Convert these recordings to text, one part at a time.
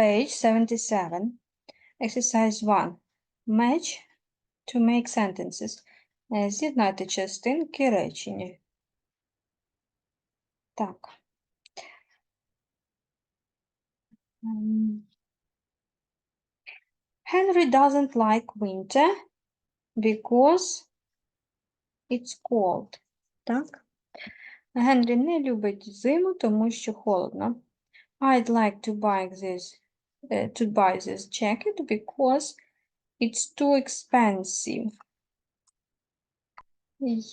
Page 77. Exercise 1. Match to make sentences. Е, З'єднайте частинки речення. Так. Ем. Henry doesn't like winter because it's cold. Так. Генрі не любить зиму, тому що холодно. I'd like to buy this uh, to buy this jacket because it's too expensive.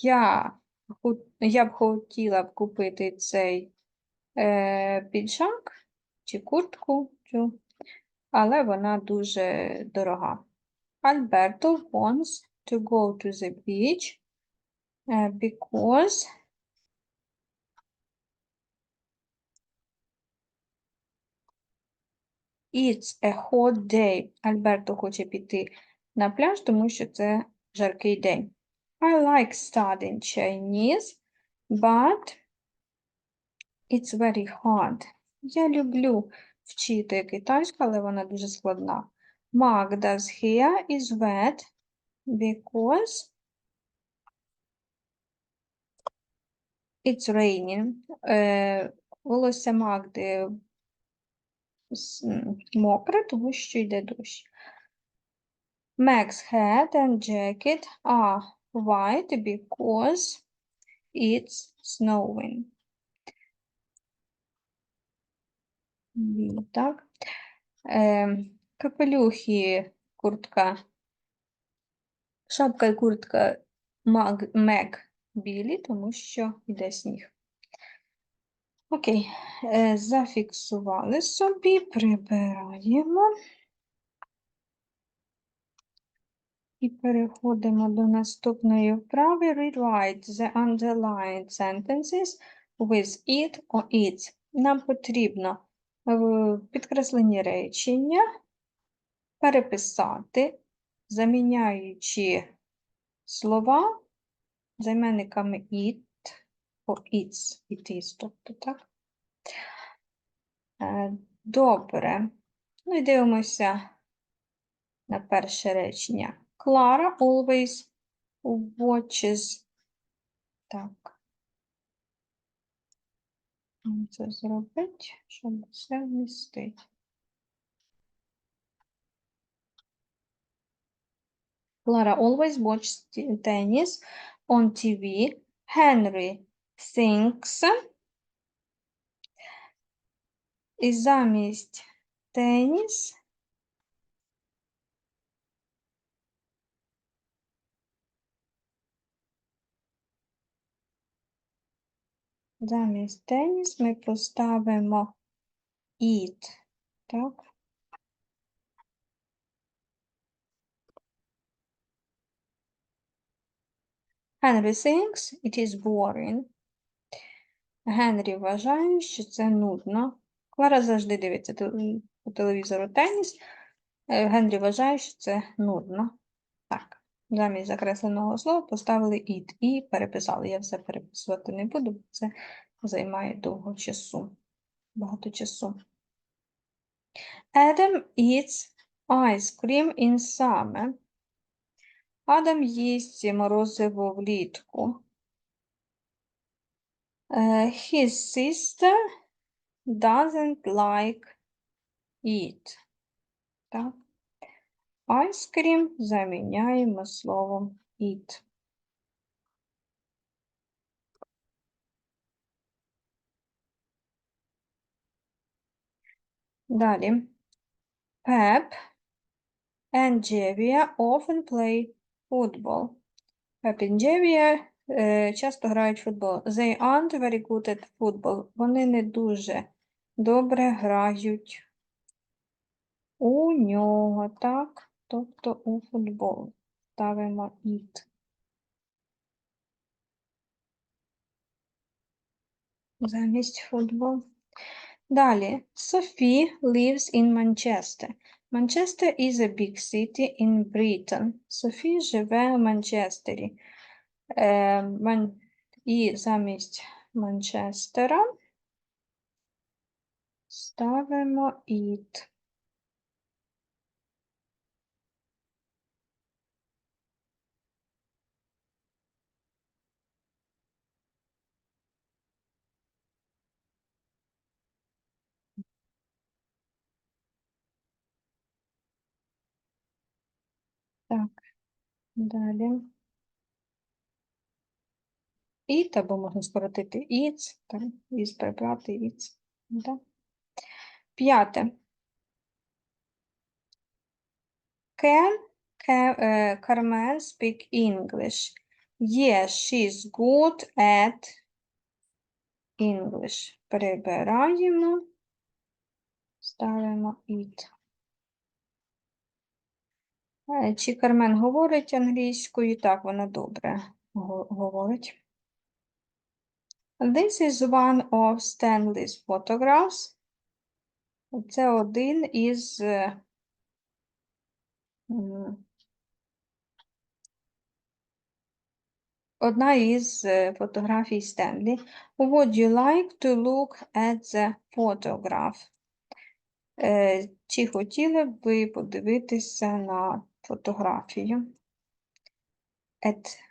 Я, я б хотіла б купити цей е, піджак чи куртку, але вона дуже дорога. Alberto wants to go to the beach uh, because it's a hot day. Альберто хоче піти на пляж, тому що це жаркий день. I like studying Chinese, but it's very hard. Я люблю вчити китайську, але вона дуже складна. Magda's hair is wet because it's raining. Е, волосся Магди мокре, тому що йде дощ. Meg's hat and jacket are white because it's snowing. Так. Е, капелюхи, куртка, шапка і куртка Мег білі, тому що йде сніг. Окей, е, зафіксували собі, прибираємо. І переходимо до наступної вправи. Rewrite the underlined sentences with it or its. Нам потрібно підкреслені речення переписати, заміняючи слова займенниками it or its, it is, тобто так. Е, Добре. Ну і дивимося на перше речення. Clara always watches. Так. Це зробити, щоб все вмістити. Clara always watches tennis on TV. Henry thinks і замість теніс Замість теніс ми поставимо it. Так. Henry thinks it is boring. Генрі вважає, що це нудно. Клара завжди дивиться по телевізору теніс. Е, Генрі вважає, що це нудно. Так, замість закресленого слова поставили it і переписали. Я все переписувати не буду, бо це займає довго часу, багато часу. Adam eats ice cream in summer. Адам їсть морозиво влітку. Е, His sister doesn't like it. Так. Ice cream заміняємо словом it. Далі. Pep and Jevia often play football. Pep і Jevia е, часто грають в футбол. They aren't very good at football. Вони не дуже добре грають у нього, так? Тобто у футбол. Ставимо it. Замість футбол. Далі. Sophie lives in Manchester. Manchester is a big city in Britain. Софі живе у Манчестері. Е, і замість Манчестера ставимо it. Так, далі. It, або можна скоротити it's, так, із прибрати it's. Да? П'яте. Can Ca- е, Carmen speak English? Yes, she's good at English. Прибираємо. Ставимо it. Е, Чи Кармен говорить англійською? Так, вона добре говорить. This is one of Stanley's photographs. Це один із е, одна із е, фотографій Стенлі. Would you like to look at the photograph? Е, Чи хотіли б ви подивитися на фотографію? At.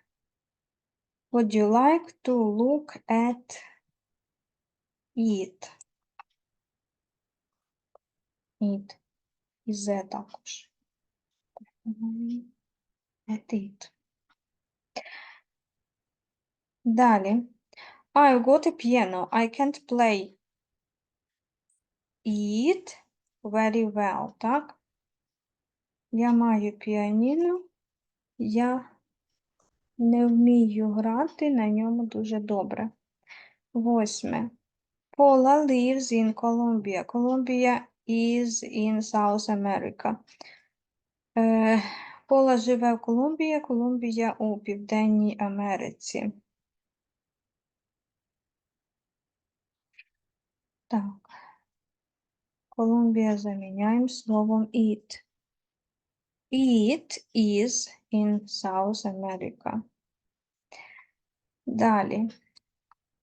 Would you like to look at it? It. І Z також. Мгм. At it. Далі. I've got a piano. I can't play it very well, так? Я маю піаніно. Я не вмію грати на ньому дуже добре. Восьме. Paula lives in Colombia. Colombia is in South America. Е, Пола живе в Колумбії, Колумбія у Південній Америці. Так. Колумбія заміняємо словом it. It is in South America. Далі.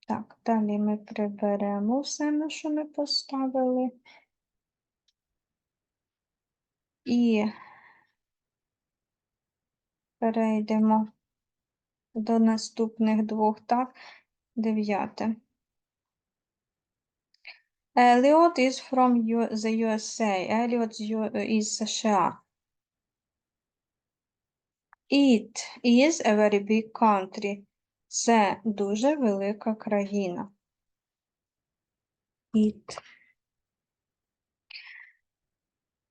Так, далі ми приберемо все, що ми поставили. І перейдемо до наступних двох, так, дев'яте. Elliot is from the USA. Elliot Ю- США. It is a very big country. Це дуже велика країна. It.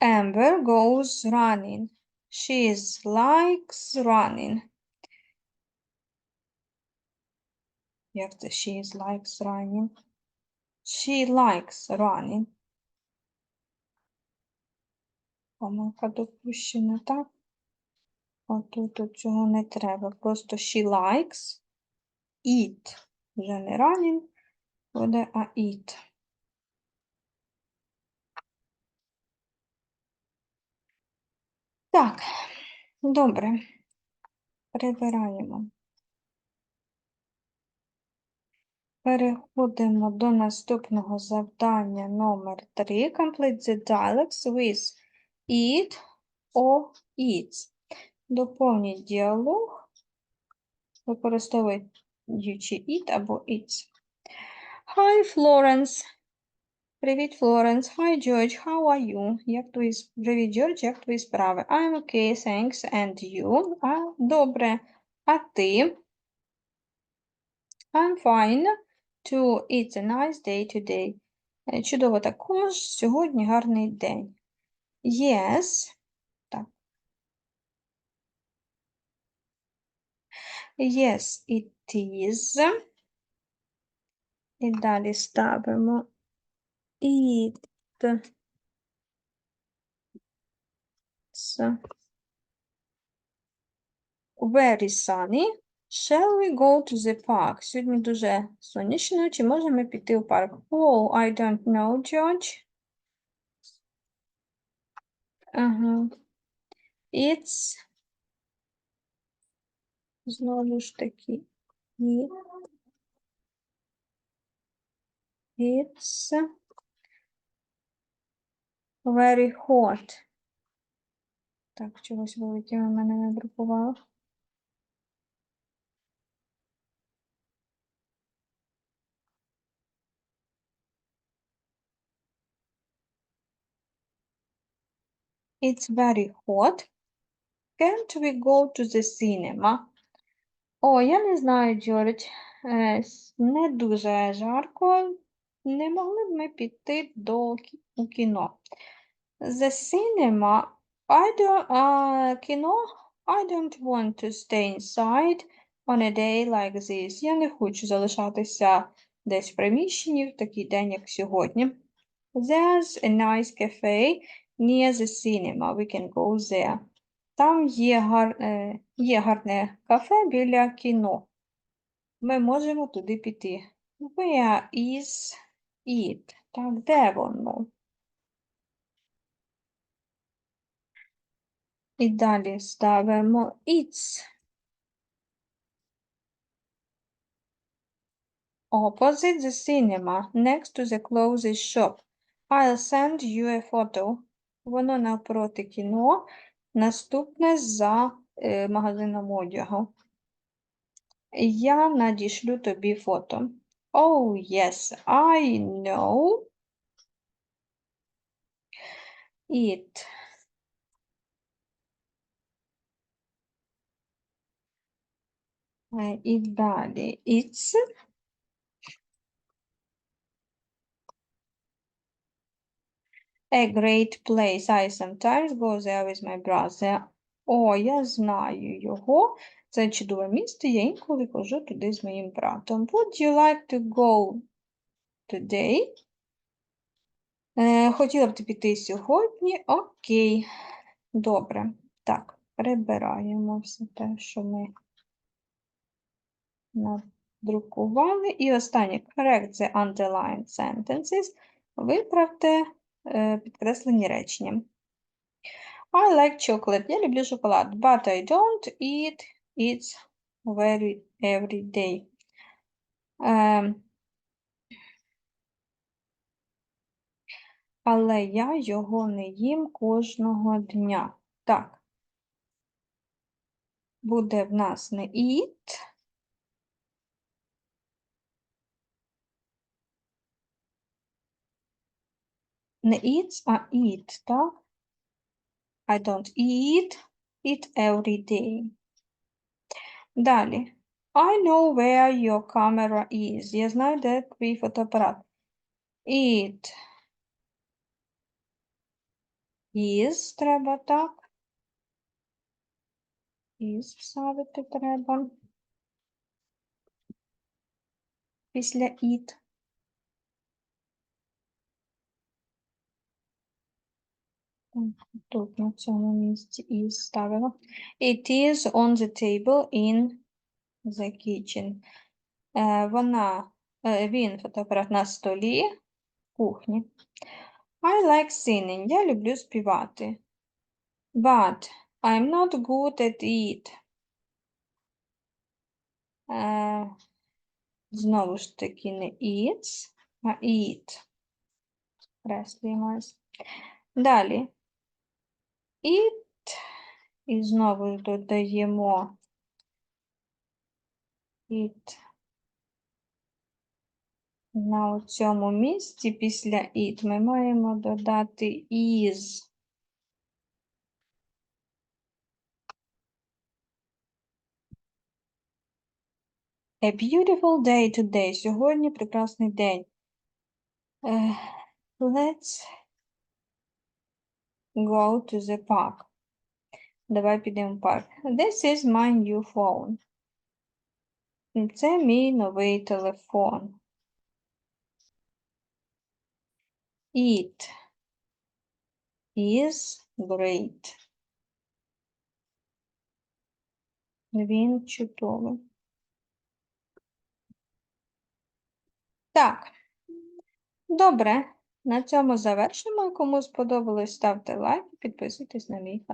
Amber goes running. She likes running. Як це she likes running? She likes running. Помилка допущена, так? Отут от цього не треба. Просто she likes it. Вже не running буде, а it. Так, добре. Прибираємо. Переходимо до наступного завдання номер 3. Complete the dialogues with it or its. Доповніть діалог, використовуючи it або its. Hi, Florence. Привіт, Florence. Hi, George. How are you? Як твої... Привіт, George. Як твої справи? I'm okay, thanks. And you? А, добре. А ти? I'm fine. Too. It's a nice day today. Е, Чудово також. Сьогодні гарний день. Yes. Yes, it is. І далі ставимо it. Very sunny. Shall we go to the park? Сьогодні дуже сонячно. Чи можемо піти у парк? Oh, I don't know, George. Ага. It's знову ж таки it. It's very hot. Так, чогось у мене не друкувало. It's very hot. Can't we go to the cinema? О, я не знаю, Джордж. Е, Не дуже жарко. Не могли б ми піти до кіно? The cinema. I don't, а, кіно. I don't want to stay inside on a day like this. Я не хочу залишатися десь в приміщенні в такий день, як сьогодні. There's a nice cafe near the cinema. We can go there. Там є, гар... е, є гарне кафе біля кіно. Ми можемо туди піти. Where is it? Так, де воно? І далі ставимо it's. Opposite the cinema, next to the closest shop. I'll send you a photo. Воно навпроти кіно, наступне за е, магазином одягу. Я надішлю тобі фото. Oh, yes, I know it. Е, І далі. It's a great place. I sometimes go there with my brother. О, я знаю його. Це чудове місто. Я інколи ходжу туди з моїм братом. Would you like to go today? Е, хотіла б ти піти сьогодні? Окей. Добре. Так, прибираємо все те, що ми надрукували. І останнє. Correct the underlined sentences. Виправте підкреслені речення. I like chocolate. Я люблю шоколад. But I don't eat it very every day. Ем, але я його не їм кожного дня. Так. Буде в нас не eat. Не eats, а eat, так? I don't eat it every day. Далі. I know where your camera is. Я знаю, де твій фотоапарат. It is треба так. Is вставити треба. Після it. Тут на цьому місці is ставила. It is on the table in the kitchen. Е, вона, е, він фотоапарат на столі кухні. I like singing. Я люблю співати. But I'm not good at it. Е, знову ж таки не it's, а it. Далі. It. І знову додаємо it. На цьому місці після it ми маємо додати is. A beautiful day today. Сьогодні прекрасний день. Е, Let's go to the park. Давай підемо в парк. This is my new phone. Це мій новий телефон. It is great. Він чудовий. Так. Добре. На цьому завершимо. Кому сподобалось, ставте лайк і підписуйтесь на мій канал.